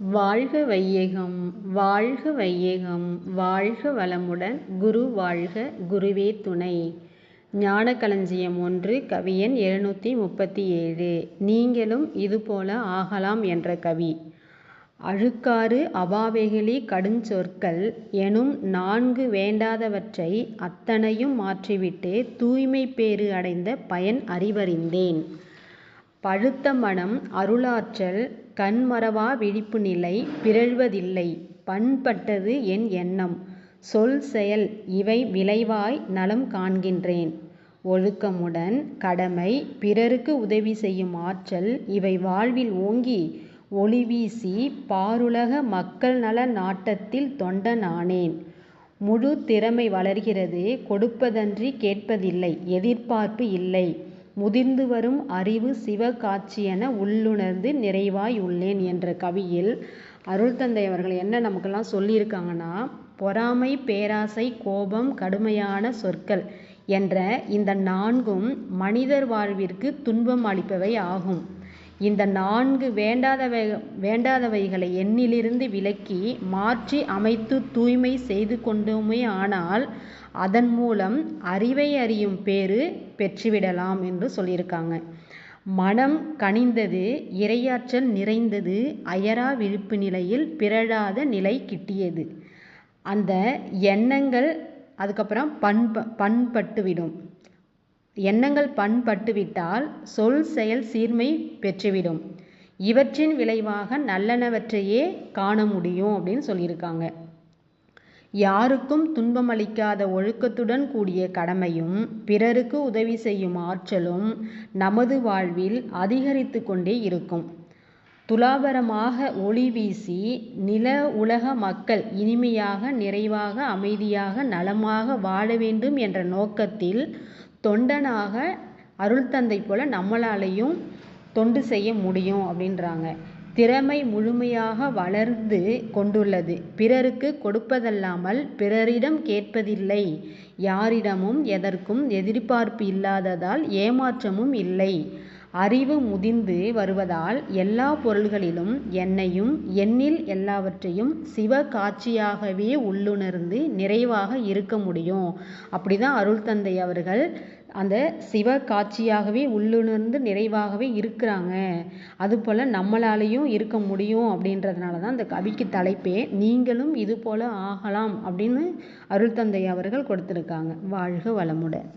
வாழ்க வையகம் வாழ்க வையகம் வாழ்க வளமுடன் குரு வாழ்க குருவே துணை. ஞானக்களஞ்சியம் ஒன்று கவியன் எழுநூற்றி முப்பத்தி ஏழு. நீங்களும் இதுபோல ஆகலாம் என்ற கவி. அழுக்காறு அபாவைகளி கடுஞ்சொற்கள் எனும் நான்கு வேண்டாதவற்றை அத்தனையும் மாற்றிவிட்டு தூய்மை பேறு அடைந்த பயன் அறிவறிந்தேன். பழுத்த மனம் அருளாற்றல் கண்மறவா விழிப்பு நிலை பிறழ்வதில்லை. பண்பட்டது என் எண்ணம். சொல் செயல் இவை விளைவாய் நலம் காண்கின்றேன். ஒழுக்கமுடன் கடமை பிறருக்கு உதவி செய்யும் ஆற்றல் இவை வாழ்வில் ஓங்கி ஒளி வீசி பாருலக மக்கள் நல நாட்டத்தில் தொண்டனானேன் முழு திறமை வளர்கிறது கொடுப்பதன்றி கேட்பதில்லை எதிர்பார்ப்பு இல்லை. முதிர்ந்து வரும் அறிவு சிவ காட்சியென உள்ளுணர்ந்து நிறைவாய் உள்ளேன் என்ற கவியில் அருள் தந்தை அவர்கள் என்ன நமக்கெல்லாம் சொல்லியிருக்காங்கன்னா பொறாமை பேராசை கோபம் கடுமையான சொற்கள் என்ற இந்த நான்கும் மனிதர் வாழ்விற்கு துன்பம் அளிப்பவை ஆகும். இந்த நான்கு வேண்டாதவை வேண்டாதவைகளை எண்ணிலிருந்து விலக்கி மாற்றி அமைத்து தூய்மை செய்து கொண்டோமே ஆனால் அதன் மூலம் அறிவை அறியும் பேறு பெற்றுவிடலாம் என்று சொல்லியிருக்காங்க. மனம் கனிந்தது இரையாற்றல் நிறைந்தது அயரா விழிப்பு நிலையில் பிறழாத நிலை கிட்டியது. அந்த எண்ணங்கள் அதுக்கப்புறம் பண்ப பண்பட்டுவிடும். எண்ணங்கள் பண்பட்டுவிட்டால் சொல் செயல் சீர்மை பெற்றுவிடும். இவற்றின் விளைவாக நல்லனவற்றையே காண முடியும் அப்படின்னு சொல்லியிருக்காங்க. யாருக்கும் துன்பமளிக்காத ஒழுக்கத்துடன் கூடிய கடமையும் பிறருக்கு உதவி செய்யும் ஆற்றலும் நமது வாழ்வில் அதிகரித்து கொண்டே இருக்கும். துலாபரமாக ஒளி வீசி நில உலக மக்கள் இனிமையாக நிறைவாக அமைதியாக நலமாக வாழ வேண்டும் என்ற நோக்கத்தில் தொண்டனாக அருள் தந்தை போல நம்மளாலையும் தொண்டு செய்ய முடியும் அப்படின்றாங்க. திறமை முழுமையாக வளர்ந்து கொண்டுள்ளது. பிறருக்கு கொடுப்பதல்லாமல் பிறரிடம் கேட்பதில்லை. யாரிடமும் எதற்கும் எதிர்பார்ப்பு இல்லாததால் ஏமாற்றமும் இல்லை. அறிவு முதிர்ந்து வருவதால் எல்லா பொருள்களிலும் என்னையும் எண்ணில் எல்லாவற்றையும் சிவ காட்சியாகவே உள்ளுணர்ந்து நிறைவாக இருக்க முடியும். அப்படி தான் அருள் தந்தை அவர்கள் அந்த சிவ காட்சியாகவே உள்ளுணர்ந்து நிறைவாகவே இருக்கிறாங்க. அதுபோல் நம்மளாலேயும் இருக்க முடியும் அப்படின்றதுனால தான் அந்த கவிக்கு தலைப்பே நீங்களும் இதுபோல் ஆகலாம் அப்படின்னு அருள் தந்தை அவர்கள் கொடுத்துருக்காங்க. வாழ்க வளமுடன்.